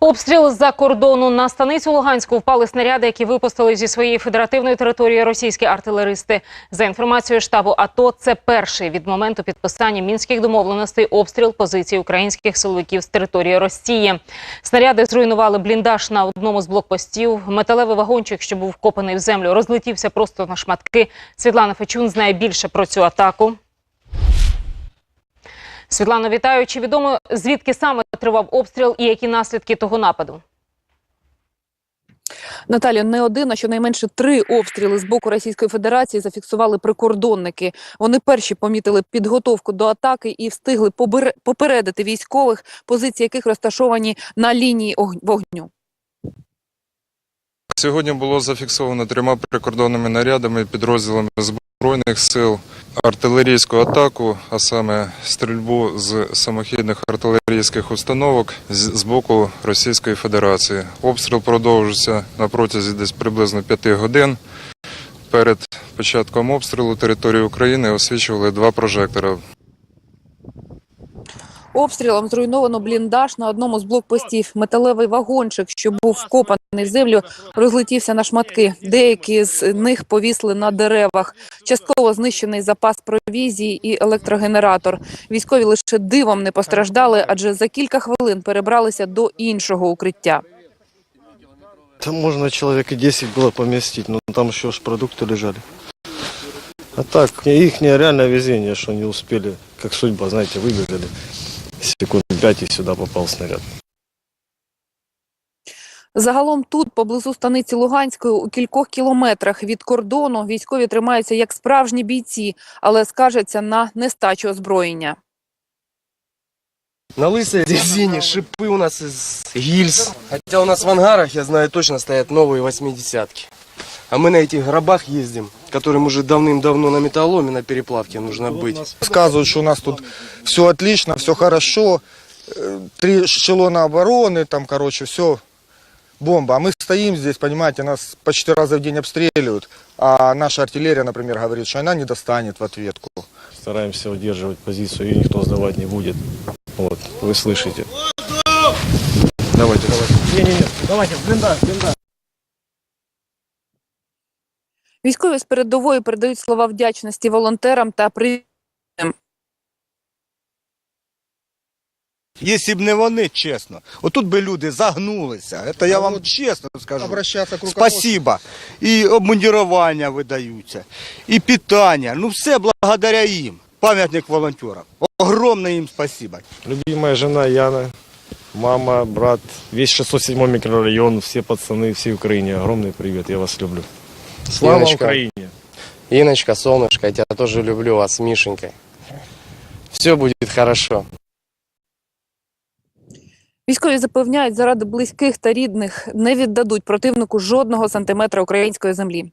Обстріл з-за кордону на станицю Луганську впали снаряди, які випустили зі своєї федеративної території російські артилеристи. За інформацією штабу АТО, це перший від моменту підписання мінських домовленостей обстріл позицій українських силовиків з території Росії. Снаряди зруйнували бліндаж на одному з блокпостів. Металевий вагончик, що був вкопаний в землю, розлетівся просто на шматки. Світлана Фечун знає більше про цю атаку. Світлано, вітаю. Чи відомо звідки саме тривав обстріл і які наслідки того нападу? Наталія, не один, а щонайменше три обстріли з боку Російської Федерації зафіксували прикордонники. Вони перші помітили підготовку до атаки і встигли попередити військових, позиції яких розташовані на лінії ог- вогню. Сьогодні було зафіксовано трьома прикордонними нарядами підрозділами збройних сил артилерійську атаку, а саме стрільбу з самохідних артилерійських установок з боку Російської Федерації. Обстріл продовжився на протязі десь приблизно п'яти годин. Перед початком обстрілу території України освічували два прожектора. Обстрілом зруйновано бліндаж на одному з блокпостів. Металевий вагончик, що був вкопаний в землю, розлетівся на шматки. Деякі з них повісли на деревах. Частково знищений запас провізії і електрогенератор. Військові лише дивом не постраждали, адже за кілька хвилин перебралися до іншого укриття. Там можно человек и 10 было поместить, но там еще ж продукты лежали. А так, их реальное везение, что не успели, как судьба, знаете, выбежали. Секунд пять и сюда попал снаряд. Загалом тут, поблизу станиці Луганської, у кількох кілометрах від кордону, військові тримаються як справжні бійці, але скаржаться на нестачу озброєння. На лысой резине шипы у нас из гильз. Хотя у нас в ангарах, я знаю, точно стоят новые восьмидесятки. А мы на этих гробах ездим, Которым уже давным-давно на металломе, на переплавке нужно быть. Сказывают, что у нас тут все отлично, все хорошо, э, три эшелона обороны, там, короче, все бомба. А мы стоим здесь, понимаете, нас по четыре раза в день обстреливают, а наша артиллерия, например, говорит, что она не достанет в ответку. Стараемся удерживать позицию, ее никто сдавать не будет. Вот, вы слышите. Давайте, давайте. Військові з передової передають слова вдячності волонтерам та привітам. Якщо б не вони, чесно, отут би люди загнулися. Це я вам чесно скажу. Спасибо. І обмундірування видаються, і питання. Ну все благодаря їм. Пам'ятник волонтерам. Огромне їм спасибо. Любимая жена Яна, мама, брат, весь 607 микрорайон, все пацаны, всей Украине. Огромный привет, я вас люблю. Слава Иночка. Украине! Иночка, солнышко, я тебя тоже люблю, вас с Мишенькой. Все будет хорошо. Військові запевняють, заради близьких та рідних не віддадуть противнику жодного сантиметра української землі.